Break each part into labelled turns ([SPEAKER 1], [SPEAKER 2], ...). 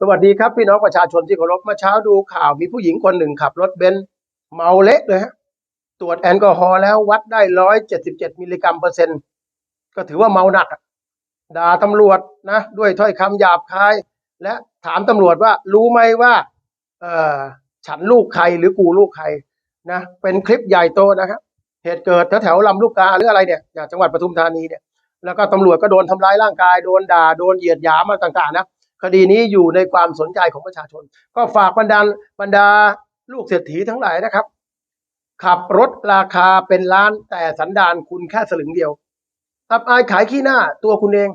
[SPEAKER 1] สวัสดีครับพี่น้องประชาชนที่เคารพเมื่อเช้าดูข่าวมีผู้หญิงคนหนึ่งขับรถเบนซ์เมาเละเลยฮะตรวจแอลกอฮอล์แล้ววัดได้ร้อยเจ็ดสิบเจ็ดมิลลิกรัมเปอร์เซ็นต์ก็ถือว่าเมาหนักด่าตำรวจนะด้วยถ้อยคำหยาบคาย และถามตำรวจว่ารู้ไหมว่า เออฉันลูกใครหรือกูลูกใครนะเป็นคลิปใหญ่โตนะครับเหตุเกิดแถวๆลำลูกกาหรืออะไรเนี่ยจากจังหวัดปทุมธานีเนี่ยแล้วก็ตำรวจก็โดนทำร้ายร่างกายโดนด่าโดนเหยียดหยามมาต่างๆนะ คดีนี้อยู่ในความสนใจของประชาชน ก็ฝากบรรดาบรรดาลูกเศรษฐีทั้งหลายนะครับ ขับรถราคาเป็นล้านแต่สันดานคุณแค่สลึงเดียวอับอายขายขี้หน้าตัวคุณเอง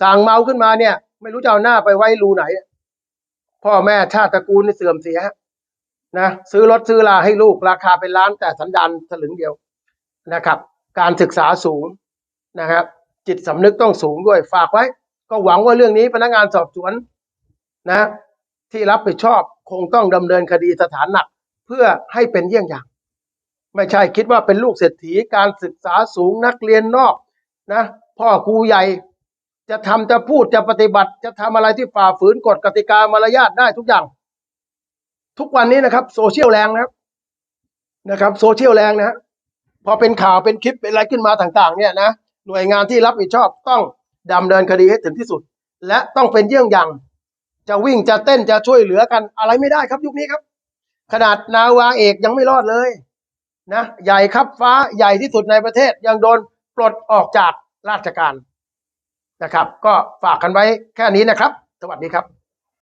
[SPEAKER 1] สั่งเมาขึ้นมาเนี่ย ไม่รู้จะเอาหน้าไปไว้รูไหน พ่อแม่ชาติตระกูลนี่เสื่อมเสียนะซื้อรถซื้อลาให้ลูกราคาเป็นล้านแต่สันดานสลึงเดียวนะครับ การศึกษาสูงนะครับ จิตสำนึกต้องสูงด้วยฝากไว้ ก็หวังว่าเรื่องนี้พนักงานสอบสวนนะ ที่รับผิดชอบคงต้องดำเนินคดีสถานหนัก เพื่อให้เป็นเยี่ยงอย่าง ไม่ใช่คิดว่าเป็นลูกเศรษฐีการศึกษาสูงนักเรียนนอกนะพ่อครูใหญ่จะทำจะพูดจะปฏิบัติ จะทำอะไรที่ฝ่าฝืนกฎกติกามารยาทได้ทุกอย่าง ทุกวันนี้นะครับโซเชียลแรงนะครับนะครับโซเชียลแรงนะฮะพอเป็นข่าวเป็นคลิปเป็นอะไรขึ้นมาต่าง ๆ เนี่ยนะหน่วยงานที่รับผิดชอบต้อง ดำเนินคดีให้ถึงที่สุด และต้องเป็นเยี่ยงอย่าง จะวิ่งจะเต้นจะช่วยเหลือกันอะไรไม่ได้ครับยุคนี้ครับ ขนาดนาวาเอกยังไม่รอดเลยนะใหญ่ครับฟ้าใหญ่ที่สุดในประเทศยังโดนปลดออกจากราชการนะครับ ก็ฝากกันไว้แค่นี้นะครับ สวัสดีครับ